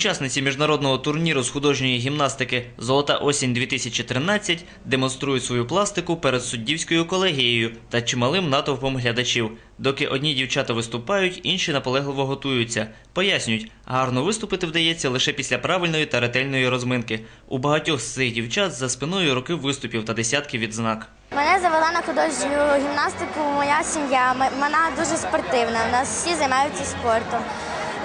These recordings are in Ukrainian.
Учасниці міжнародного турніру з художньої гімнастики Золота осінь 2013 демонструють свою пластику перед суддівською колегією та чималим натовпом глядачів. Доки одні дівчата виступають, інші наполегливо готуються. Пояснюють, гарно виступити вдається лише після правильної та ретельної розминки. У багатьох з цих дівчат за спиною роки виступів та десятки відзнак. Мене завела на художню гімнастику моя сім'я. Вона дуже спортивна. У нас всі займаються спортом.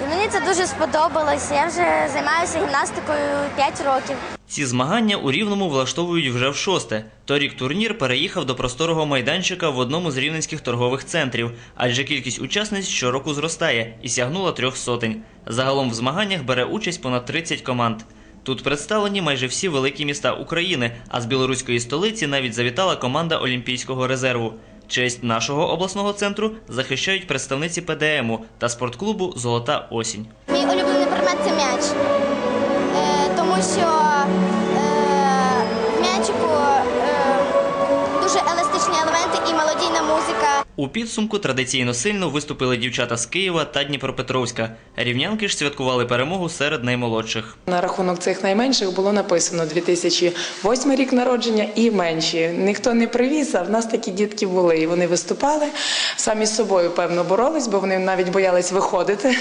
І мені це дуже сподобалося. Я вже займаюся гімнастикою 5 років. Ці змагання у Рівному влаштовують вже в шосте. Торік турнір переїхав до просторого майданчика в одному з рівненських торгових центрів, адже кількість учасниць щороку зростає і сягнула трьох сотень. Загалом в змаганнях бере участь понад 30 команд. Тут представлені майже всі великі міста України, а з білоруської столиці навіть завітала команда Олімпійського резерву. Честь нашого обласного центру захищають представниці ПДМу та спортклубу Золота осінь. Мій улюблений предмет це м'яч, Е, тому що У підсумку традиційно сильно виступили дівчата з Києва та Дніпропетровська. Рівнянки ж святкували перемогу серед наймолодших. На рахунок цих найменших було написано 2008 рік народження і менші. Ніхто не привіз, а в нас такі дітки були. І вони виступали самі з собою, певно, боролись, бо вони навіть боялись виходити.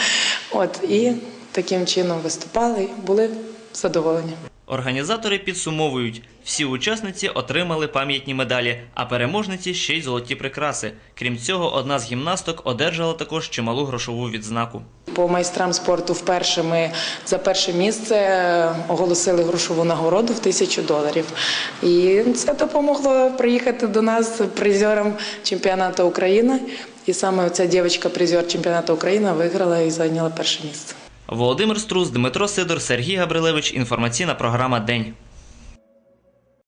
От і таким чином виступали, були задоволені. Організатори підсумовують, всі учасниці отримали пам'ятні медалі, а переможниці ще й золоті прикраси. Крім цього, одна з гімнасток одержала також чималу грошову відзнаку. По майстрам спорту вперше ми за перше місце оголосили грошову нагороду в тисячу доларів. І це допомогло приїхати до нас призером чемпіонату України. І саме ця дівчинка, призер чемпіонату України, виграла і зайняла перше місце. Володимир Струс, Дмитро Сидор, Сергій Габрилевич. Інформаційна програма День.